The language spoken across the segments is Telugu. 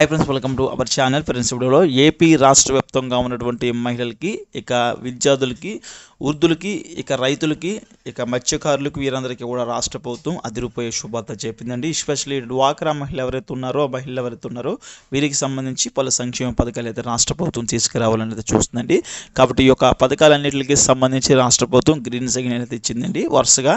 Hi friends welcome to our channel friends వీడియోలో ఏపీ రాష్ట్ర వ్యాప్తంగా ఉన్నటువంటి మహిళలకి ఇక విద్యార్థులకి వృద్ధులకి ఇక రైతులకి ఇక మత్స్యకారులకు వీరందరికీ కూడా రాష్ట్ర ప్రభుత్వం అదిరిపోయే శుభార్త చెప్పిందండి. ఎస్పెషలీ డ్వాక్రా మహిళ ఎవరైతే ఉన్నారో మహిళలు ఎవరైతే ఉన్నారో వీరికి సంబంధించి పలు సంక్షేమ పథకాలు అయితే రాష్ట్ర ప్రభుత్వం తీసుకురావాలని అయితే చూస్తుందండి. కాబట్టి ఈ యొక్క పథకాలన్నింటికి సంబంధించి రాష్ట్ర ప్రభుత్వం గ్రీన్ సిగ్నల్ అయితే ఇచ్చిందండి. వరుసగా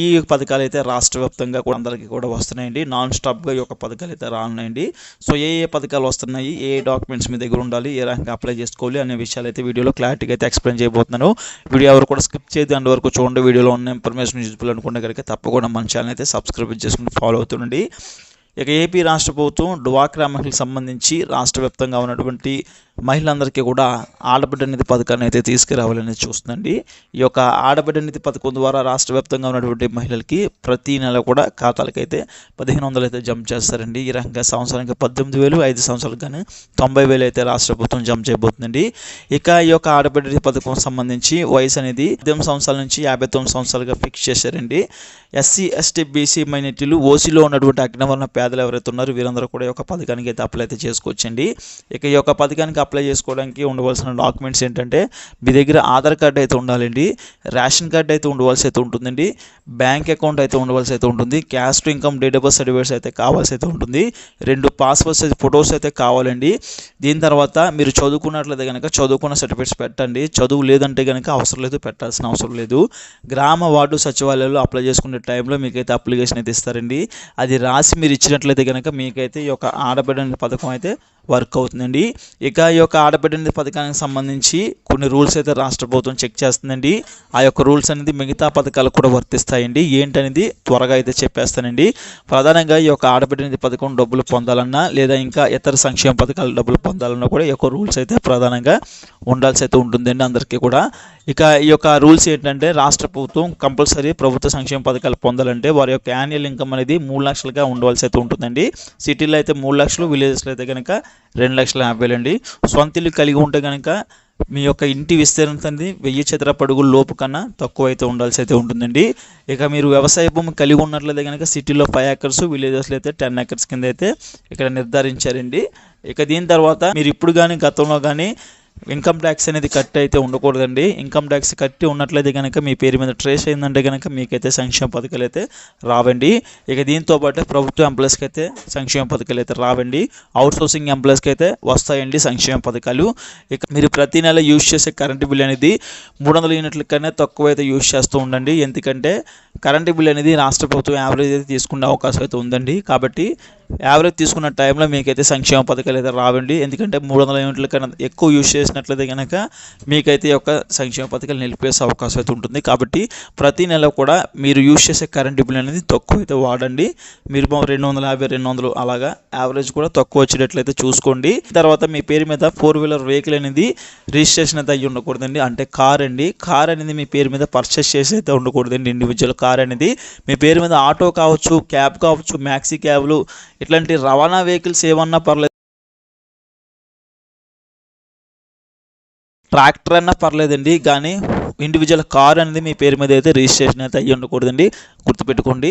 ఈ పథకాలు అయితే రాష్ట్ర వ్యాప్తంగా కూడా అందరికీ కూడా వస్తున్నాయండి. నాన్ స్టాప్గా ఈ యొక్క పథకాలు అయితే రానున్నాయండి. సో ఏ ఏ పథకాలు వస్తున్నాయి ఏ డాక్యుమెంట్స్ మీ దగ్గర ఉండాలి ఏ రకంగా అప్లై చేసుకోవాలి అనే విషయాలు అయితే వీడియోలో క్లారిటీగా అయితే ఎక్స్ప్లెయిన్ చేయబోతున్నాను. వీడియో ఎవరు కూడా స్కిప్ చేయదు. అండ్ వరకు చూడండి వీడియోలో ఉన్న ఇన్ఫర్మేషన్ యూజ్ఫుల్ అనుకుంటే కనుక తప్పకుండా మన ఛానల్ అయితే సబ్స్క్రైబ్ చేసుకుని ఫాలో అవుతుండండి. ఇక ఏపీ రాష్ట్ర ప్రభుత్వం డ్వాక్రా మహిళలకు సంబంధించి రాష్ట్ర వ్యాప్తంగా ఉన్నటువంటి మహిళలందరికీ కూడా ఆడబిడ్డ నిధి పథకాన్ని అయితే తీసుకురావాలని చూస్తుందండి. ఈ యొక్క ఆడబిడ్డ నిధి పథకం ద్వారా రాష్ట్ర వ్యాప్తంగా ఉన్నటువంటి మహిళలకి ప్రతి నెల కూడా ఖాతాలకైతే పదిహేను వందలు అయితే జమ చేస్తారండి. ఈ రకంగా సంవత్సరానికి పద్దెనిమిది వేలు ఐదు సంవత్సరాలకు కానీ తొంభై వేలు అయితే రాష్ట్ర ప్రభుత్వం జమ చేయబోతుందండి. ఇక ఈ యొక్క ఆడబిడ్డ నిధి పథకం సంబంధించి వయసు అనేది పద్దెనిమిది సంవత్సరాల నుంచి యాభై తొమ్మిది సంవత్సరాలుగా ఫిక్స్ చేశారండి. ఎస్సీ ఎస్టీ బీసీ మైనార్టీలు ఓసీలో ఉన్నటువంటి అగ్నివర్ణ పేదలు ఎవరైతే ఉన్నారో వీరందరూ కూడా ఈ యొక్క పథకానికి అయితే అప్లై అయితే చేసుకోవచ్చండి. ఇక ఈ యొక్క పథకానికి అప్లై చేసుకోవడానికి ఉండవలసిన డాక్యుమెంట్స్ ఏంటంటే మీ దగ్గర ఆధార్ కార్డ్ అయితే ఉండాలండి రేషన్ కార్డ్ అయితే ఉండవలసి అయితే ఉంటుందండి బ్యాంక్ అకౌంట్ అయితే ఉండవలసి అయితే ఉంటుంది caste income date of birth certificates అయితే కావాల్సి అయితే ఉంటుంది రెండు పాస్పోర్ట్ సైజ్ ఫొటోస్ అయితే కావాలండి. దీని తర్వాత మీరు చదువుకున్నట్లయితే కనుక చదువుకున్న సర్టిఫికేట్స్ పెట్టండి చదువు లేదంటే కనుక అవసరం లేదు పెట్టాల్సిన అవసరం లేదు. గ్రామ వార్డు సచివాలయాల్లో అప్లై చేసుకునే టైంలో మీకైతే అప్లికేషన్ అయితే ఇస్తారండి. అది రాసి మీరు ఇచ్చినట్లయితే కనుక మీకైతే ఈ యొక్క ఆడబిడ్డ పథకం అయితే వర్క్ అవుతుందండి. ఇక ఈ యొక్క ఆడబిడ్డ పథకానికి సంబంధించి కొన్ని రూల్స్ అయితే రాష్ట్ర ప్రభుత్వం చెక్ చేస్తుందండి. ఆ యొక్క రూల్స్ అనేది మిగతా పథకాలు కూడా వర్తిస్తాయండి. ఏంటనేది త్వరగా అయితే చెప్పేస్తానండి. ప్రధానంగా ఈ యొక్క ఆడబిడ్డ పథకం డబ్బులు పొందాలన్నా లేదా ఇంకా ఇతర సంక్షేమ పథకాలు డబ్బులు పొందాలన్నా కూడా ఈ యొక్క రూల్స్ అయితే ప్రధానంగా ఉండాల్సి అయితే ఉంటుందండి అందరికీ కూడా. ఇక ఈ యొక్క రూల్స్ ఏంటంటే రాష్ట్ర ప్రభుత్వం కంపల్సరీ ప్రభుత్వ సంక్షేమ పథకాలు పొందాలంటే వారి యొక్క యాన్యువల్ ఇన్కమ్ అనేది మూడు లక్షలుగా ఉండవలసి అయితే ఉంటుందండి. సిటీలో అయితే మూడు లక్షలు విలేజెస్లో అయితే కనుక రెండు లక్షల యాభై అండి సొంత ఇల్లు కలిగి ఉంటే కనుక మీ యొక్క ఇంటి విస్తీర్ణత అనేది వెయ్యి చదర అడుగుల లోపు కన్నా తక్కువ అయితే ఉండాల్సి అయితే ఉంటుందండి. ఇక మీరు వ్యవసాయ భూమి కలిగి ఉన్నట్లయితే కనుక సిటీలో ఫైవ్ ఏకర్స్ విలేజెస్లో అయితే టెన్ ఏకర్స్ కింద అయితే ఇక్కడ నిర్ధారించారండి. ఇక దీని తర్వాత మీరు ఇప్పుడు కానీ గతంలో కానీ ఇన్కమ్ ట్యాక్స్ అనేది కట్ అయితే ఉండకూడదండి. ఇన్కమ్ ట్యాక్స్ కట్టి ఉన్నట్లయితే కనుక మీ పేరు మీద ట్రేస్ అయిందంటే కనుక మీకైతే సంక్షేమ పథకాలు అయితే రావండి. ఇక దీంతో పాటు ప్రభుత్వ ఎంప్లాయీస్కి అయితే సంక్షేమ పథకాలు అయితే రావండి. అవుట్సోర్సింగ్ ఎంప్లాయీస్కి అయితే వస్తాయండి సంక్షేమ పథకాలు. ఇక మీరు ప్రతి నెల యూజ్ చేసే కరెంటు బిల్ అనేది మూడు వందల యూనిట్ల కన్నా తక్కువ అయితే యూజ్ చేస్తూ ఉండండి. ఎందుకంటే కరెంటు బిల్ అనేది రాష్ట్ర ప్రభుత్వం యావరేజ్ అయితే తీసుకునే అవకాశం అయితే ఉందండి. కాబట్టి యావరేజ్ తీసుకున్న టైంలో మీకైతే సంక్షేమ పథకాలు అయితే రావండి. ఎందుకంటే మూడు వందల యూనిట్ల కన్నా ఎక్కువ యూజ్ చేసినట్లయితే కనుక మీకైతే యొక్క సంక్షేమ పథకాలు నిలిపేసే అవకాశం అయితే ఉంటుంది. కాబట్టి ప్రతి నెల కూడా మీరు యూజ్ చేసే కరెంట్ బిల్ అనేది తక్కువ అయితే వాడండి. మీరు రెండు వందల యాభై రెండు వందలు అలాగా యావరేజ్ కూడా తక్కువ వచ్చేటట్లయితే చూసుకోండి. తర్వాత మీ పేరు మీద ఫోర్ వీలర్ వెహికల్ అనేది రిజిస్ట్రేషన్ అయితే అయ్యి ఉండకూడదండి. అంటే కార్ అండి. కార్ అనేది మీ పేరు మీద పర్చేస్ చేసి అయితే ఉండకూడదండి ఇండివిజువల్ కార్ అనేది. మీ పేరు మీద ఆటో కావచ్చు క్యాబ్ కావచ్చు మ్యాక్సీ క్యాబ్లు ఇట్లాంటి రవాణా వెహికల్స్ ఏమన్నా పర్లేదు ట్రాక్టర్ అన్నా పర్లేదండి కానీ ఇండివిజువల్ కార్ అనేది మీ పేరు మీద అయితే రిజిస్ట్రేషన్ అయితే అయ్యి ఉండకూడదండి గుర్తుపెట్టుకోండి.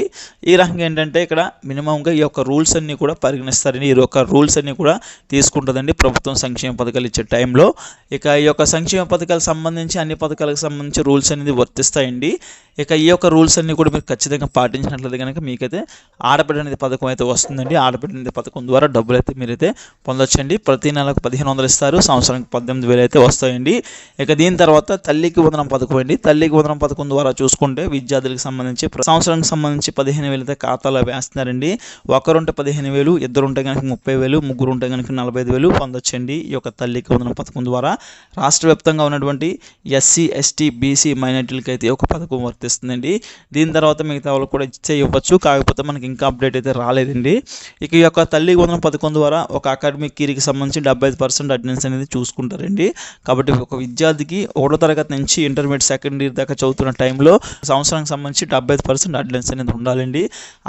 ఈ రకంగా ఏంటంటే ఇక్కడ మినిమంగా ఈ యొక్క రూల్స్ అన్నీ కూడా పరిగణిస్తారండి. ఈ యొక్క రూల్స్ అన్నీ కూడా తీసుకుంటుందండి ప్రభుత్వం సంక్షేమ పథకాలు ఇచ్చే టైంలో. ఇక ఈ యొక్క సంక్షేమ పథకాలకు సంబంధించి అన్ని పథకాలకు సంబంధించి రూల్స్ అనేది వర్తిస్తాయండి. ఇక ఈ యొక్క రూల్స్ అన్నీ కూడా మీరు ఖచ్చితంగా పాటించినట్లయితే కనుక మీకైతే ఆడబిడ్డ అనేది పథకం అయితే వస్తుందండి. ఆడబిడ్డ అనేది పథకం ద్వారా డబ్బులు అయితే మీరైతే పొందొచ్చండి. ప్రతి నెలకు పదిహేను వందలు ఇస్తారు. సంవత్సరానికి పద్దెనిమిది వేలు అయితే వస్తాయండి. ఇక దీని తర్వాత తల్లికి వందనం పథకం అండి. తల్లికి వందనం పథకం ద్వారా చూసుకుంటే విద్యార్థులకు సంబంధించి సంవత్సరం సంవత్సరానికి సంబంధించి పదిహేను వేలు అయితే ఖాతాలో వేస్తున్నారండి. ఒకరుంటే పదిహేను వేలు ఇద్దరు ఉంటే కనుక ముప్పై వేలు ముగ్గురు ఉంటే కనుక నలభై ఐదు వేలు పొందొచ్చండి ఈ యొక్క తల్లికి వందనం పథకం ద్వారా. రాష్ట్ర వ్యాప్తంగా ఉన్నటువంటి ఎస్సీ ఎస్టీ బీసీ మైనార్టీలకి అయితే ఒక పథకం వర్తిస్తుందండి. దీని తర్వాత మిగతా వాళ్ళకి కూడా ఇచ్చే ఇవ్వచ్చు. కాకపోతే మనకి ఇంకా అప్డేట్ అయితే రాలేదండి. ఇక ఈ యొక్క తల్లి వందన పథకం ద్వారా ఒక అకాడమిక్ ఇయర్కి సంబంధించి డెబ్బై ఐదు పర్సెంట్ అటెండెన్స్ అనేది చూసుకుంటారండి. కాబట్టి ఒక విద్యార్థికి ఒకటో తరగతి నుంచి ఇంటర్మీడియట్ సెకండ్ ఇయర్ దాకా చదువుతున్న టైంలో సంవత్సరానికి సంబంధించి డెబ్బై ఐదు పర్సెంట్ అడ్లెన్స్ అనేది ఉండాలండి.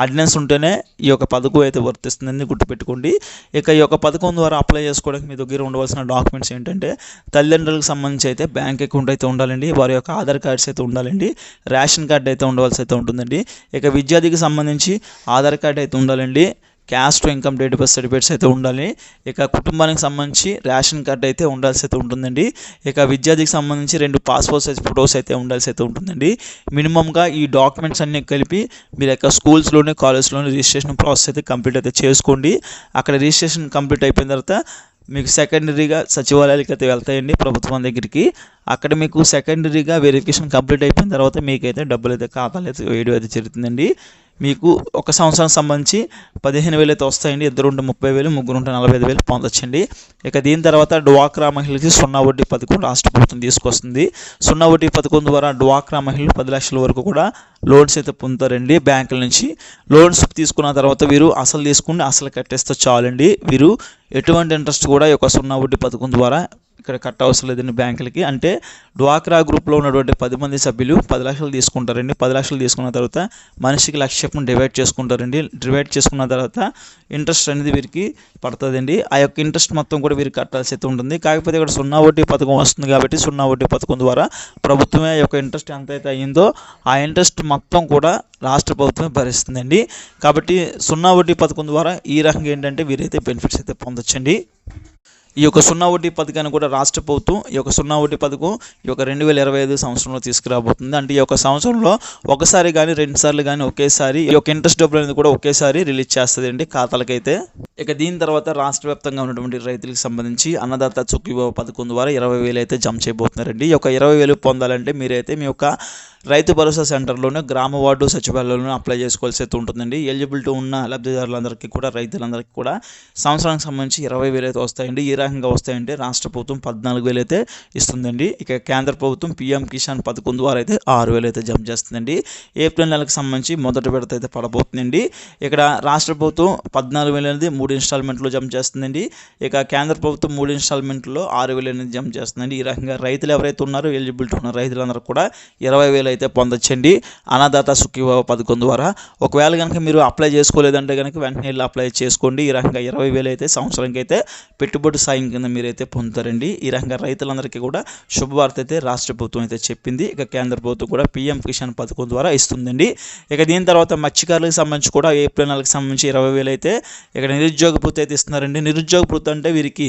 అడ్లెన్స్ ఉంటేనే ఈ యొక్క పథకం అయితే వర్తిస్తుందని గుర్తుపెట్టుకోండి. ఇక ఈ యొక్క పథకం ద్వారా అప్లై చేసుకోవడానికి మీ దగ్గర ఉండవలసిన డాక్యుమెంట్స్ ఏంటంటే తల్లిదండ్రులకు సంబంధించి అయితే బ్యాంక్ అకౌంట్ అయితే ఉండాలండి. వారి యొక్క ఆధార్ కార్డ్స్ అయితే ఉండాలండి. రేషన్ కార్డ్ అయితే ఉండవలసి అయితే ఉంటుందండి. ఇక విద్యార్థికి సంబంధించి ఆధార్ కార్డ్ అయితే ఉండాలండి. Caste income date birth certificates అయితే ఉండాలి. ఇక కుటుంబానికి సంబంధించి రేషన్ కార్డ్ అయితే ఉండాల్సి అయితే ఉంటుందండి. ఇక విద్యార్థికి సంబంధించి రెండు పాస్పోర్ట్ సైజ్ ఫొటోస్ అయితే ఉండాల్సి అయితే ఉంటుందండి. మినిమంగా ఈ డాక్యుమెంట్స్ అన్ని కలిపి మీరు యొక్క స్కూల్స్లోనే కాలేజ్లోనే రిజిస్ట్రేషన్ ప్రాసెస్ అయితే కంప్లీట్ అయితే చేసుకోండి. అక్కడ రిజిస్ట్రేషన్ కంప్లీట్ అయిపోయిన తర్వాత మీకు సెకండరీగా సచివాలయాలకి అయితే వెళ్తాయండి ప్రభుత్వం దగ్గరికి. అక్కడ మీకు సెకండరీగా వెరిఫికేషన్ కంప్లీట్ అయిపోయిన తర్వాత మీకైతే డబ్బులు అయితే ఖాతాలు అయితే వేయడం అయితే జరుగుతుందండి. మీకు ఒక సంవత్సరం సంబంధించి పదిహేను వేలు అయితే వస్తాయండి. ఇద్దరు ఉంటే ముప్పై వేలు ముగ్గురు ఉంటే నలభై ఐదు వేలు పొందొచ్చండి. ఇక దీని తర్వాత డ్వాక్రా మహిళలకి సున్నా వడ్డీ పథకం రాష్ట్ర ప్రభుత్వం తీసుకొస్తుంది. సున్నా వడ్డీ పథకం ద్వారా డ్వాక్రా మహిళలు పది లక్షల వరకు కూడా లోన్స్ అయితే పొందుతారండి బ్యాంకుల నుంచి. లోన్స్ తీసుకున్న తర్వాత వీరు అసలు తీసుకుని అసలు కట్టేస్తే చాలండి. వీరు ఎటువంటి ఇంట్రెస్ట్ కూడా ఈ యొక్క సున్నా వడ్డీ పథకం ద్వారా ఇక్కడ కట్ అవసరం లేదండి బ్యాంకులకి అంటే డ్వాక్రా గ్రూప్లో ఉన్నటువంటి పది మంది సభ్యులు పది లక్షలు తీసుకుంటారండి. పది లక్షలు తీసుకున్న తర్వాత మనిషికి లక్ష చొప్పున డివైడ్ చేసుకుంటారండి. డివైడ్ చేసుకున్న తర్వాత ఇంట్రెస్ట్ అనేది వీరికి పడుతుందండి. ఆ యొక్క ఇంట్రెస్ట్ మొత్తం కూడా వీరికి కట్టాల్సి అయితే ఉంటుంది. కాకపోతే ఇక్కడ సున్నా వడ్డీ పథకం వస్తుంది కాబట్టి సున్నా వడ్డీ పథకం ద్వారా ప్రభుత్వమే ఆ యొక్క ఇంట్రెస్ట్ ఎంతైతే అయ్యిందో ఆ ఇంట్రెస్ట్ మొత్తం కూడా రాష్ట్ర ప్రభుత్వమే భరిస్తుందండి. కాబట్టి సున్నా వడ్డీ పథకం ద్వారా ఈ రకంగా ఏంటంటే వీరైతే బెనిఫిట్స్ అయితే పొందొచ్చండి. ఈ యొక్క సున్నా వడ్డీ పథకాన్ని కూడా రాష్ట్ర ప్రభుత్వం ఈ యొక్క సున్నా వడ్డీ పథకం ఈ యొక్క రెండు వేల ఇరవై ఐదు సంవత్సరంలో తీసుకురాబోతుంది. అంటే ఈ యొక్క సంవత్సరంలో ఒకసారి కానీ రెండు సార్లు కానీ ఒకేసారి ఈ యొక్క ఇంట్రెస్ట్ డబ్బులు అనేది కూడా ఒకేసారి రిలీజ్ చేస్తుంది అండి ఖాతాలకైతే. ఇక దీని తర్వాత రాష్ట్ర వ్యాప్తంగా ఉన్నటువంటి రైతులకు సంబంధించి అన్నదాత చుక్కి పథకం ద్వారా ఇరవై వేలు అయితే జమ చేయబోతున్నారండి. ఈ యొక్క ఇరవై వేలు పొందాలంటే మీరైతే మీ యొక్క రైతు భరోసా సెంటర్లోనే గ్రామ వార్డు సచివాలయంలోనే అప్లై చేసుకోవాల్సి అయితే ఉంటుందండి. ఎలిజిబిలిటీ ఉన్న లబ్ధిదారులందరికీ కూడా రైతులందరికీ కూడా సంవత్సరానికి సంబంధించి ఇరవై వేలు అయితే వస్తాయండి. ఈ రకంగా వస్తాయంటే రాష్ట్ర ప్రభుత్వం పద్నాలుగు వేలు అయితే ఇస్తుందండి. ఇక కేంద్ర ప్రభుత్వం పీఎం కిసాన్ పథకం ద్వారా అయితే ఆరు వేలు అయితే జమ చేస్తుందండి. ఏప్రిల్ నెలకు సంబంధించి మొదటి విడత అయితే పడబోతుందండి. ఇక్కడ రాష్ట్ర ప్రభుత్వం పద్నాలుగు వేలు అనేది మూడు మూడు ఇన్స్టాల్మెంట్లో జమ చేస్తుందండి. ఇక కేంద్ర ప్రభుత్వం మూడు ఇన్స్టాల్మెంట్లో ఆరు వేలు అనేది జమ చేస్తుందండి. ఈ రకంగా రైతులు ఎవరైతే ఉన్నారో ఎలిజిబిలిటీ ఉన్న రైతులందరూ కూడా ఇరవై వేలు అయితే పొందొచ్చండి. అన్నదాత సుఖీభావ పథకం ద్వారా. ఒకవేళ కనుక మీరు అప్లై చేసుకోలేదంటే కనుక వెంటనే వెళ్ళి అప్లై చేసుకోండి. ఈ రకంగా ఇరవై వేలు అయితే సంవత్సరానికి అయితే పెట్టుబడి సాయం కింద మీరైతే పొందుతారండి. ఈ రకంగా రైతులందరికీ కూడా శుభవార్త అయితే రాష్ట్ర ప్రభుత్వం అయితే చెప్పింది. ఇక కేంద్ర ప్రభుత్వం కూడా పీఎం కిసాన్ పథకం ద్వారా ఇస్తుందండి. ఇక దీని తర్వాత మత్స్యకారులకు సంబంధించి కూడా ఏప్రిల్ నెలకు సంబంధించి ఇరవై వేలు అయితే ఇక్కడ నిరుద్యోగ భృతి అయితే ఇస్తున్నారండి. నిరుద్యోగ భృతి అంటే వీరికి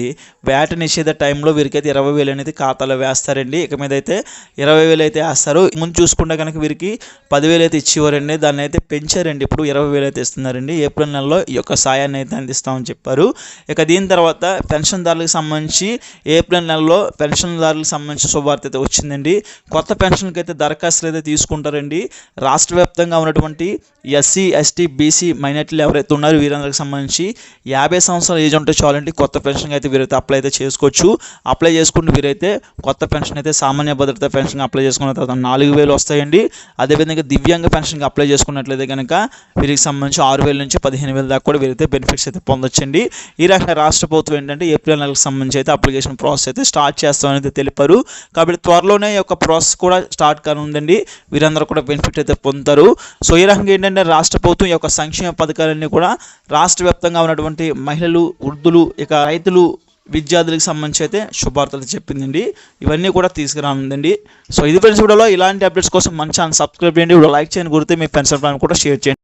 వేట నిషేధ టైంలో వీరికైతే ఇరవై వేలు అనేది ఖాతాలో వేస్తారండి. ఇక మీద అయితే ఇరవై వేలు అయితే వేస్తారు. ముందు చూసుకుంటే కనుక వీరికి పదివేలు అయితే ఇచ్చేవారండి. దాన్ని అయితే పెంచారండి. ఇప్పుడు ఇరవై వేలు అయితే ఇస్తున్నారండి. ఏప్రిల్ నెలలో ఈ యొక్క సాయాన్ని అయితే అందిస్తామని చెప్పారు. ఇక దీని తర్వాత పెన్షన్దారులకు సంబంధించి ఏప్రిల్ నెలలో పెన్షన్దారులకు సంబంధించి శుభవార్త అయితే వచ్చిందండి. కొత్త పెన్షన్కి అయితే దరఖాస్తులు అయితే తీసుకుంటారండి. రాష్ట్ర వ్యాప్తంగా ఉన్నటువంటి ఎస్సీ ఎస్టీ బీసీ మైనార్టీలు ఎవరైతే ఉన్నారో వీరందరికి సంబంధించి యాభై సంవత్సరాల ఏజ్ ఉంటే చాలండి కొత్త పెన్షన్ అయితే వీరైతే అప్లై అయితే చేసుకోవచ్చు. అప్లై చేసుకుంటే వీరైతే కొత్త పెన్షన్ అయితే సామాన్య భద్రత పెన్షన్ అప్లై చేసుకున్న తర్వాత నాలుగు వేలు వస్తాయండి. అదేవిధంగా దివ్యాంగ పెన్షన్కి అప్లై చేసుకున్నట్లయితే కనుక వీరికి సంబంధించి ఆరు వేల నుంచి పదిహేను వేల దాకా కూడా వీరైతే బెనిఫిట్స్ అయితే పొందొచ్చండి. ఈ రకంగా రాష్ట్ర ప్రభుత్వం ఏంటంటే ఏప్రిల్ నెలకు సంబంధించి అయితే అప్లికేషన్ ప్రాసెస్ అయితే స్టార్ట్ చేస్తామని అయితే తెలిపారు. కాబట్టి త్వరలోనే యొక్క ప్రాసెస్ కూడా స్టార్ట్ కానుందండి. వీరందరూ కూడా బెనిఫిట్ అయితే పొందుతారు. సో ఈ రకంగా ఏంటంటే రాష్ట్ర ప్రభుత్వం యొక్క సంక్షేమ పథకాలన్నీ కూడా రాష్ట్ర వ్యాప్తంగా ఉన్నటువంటి మహిళలు వృద్ధులు ఇక రైతులు విద్యార్థులకు సంబంధించి అయితే శుభార్తలు చెప్పిందండి. ఇవన్నీ కూడా తీసుకురానుందండి. సో ఇది ఫ్రెండ్స్ వీడియోలో ఇలాంటి అప్డేట్స్ కోసం మంచి ఛానల్ సబ్స్క్రైబ్ చేయండి. వీడియో లైక్ చేయండి. గురితే మీ ఫ్రెండ్స్ కూడా షేర్ చేయండి.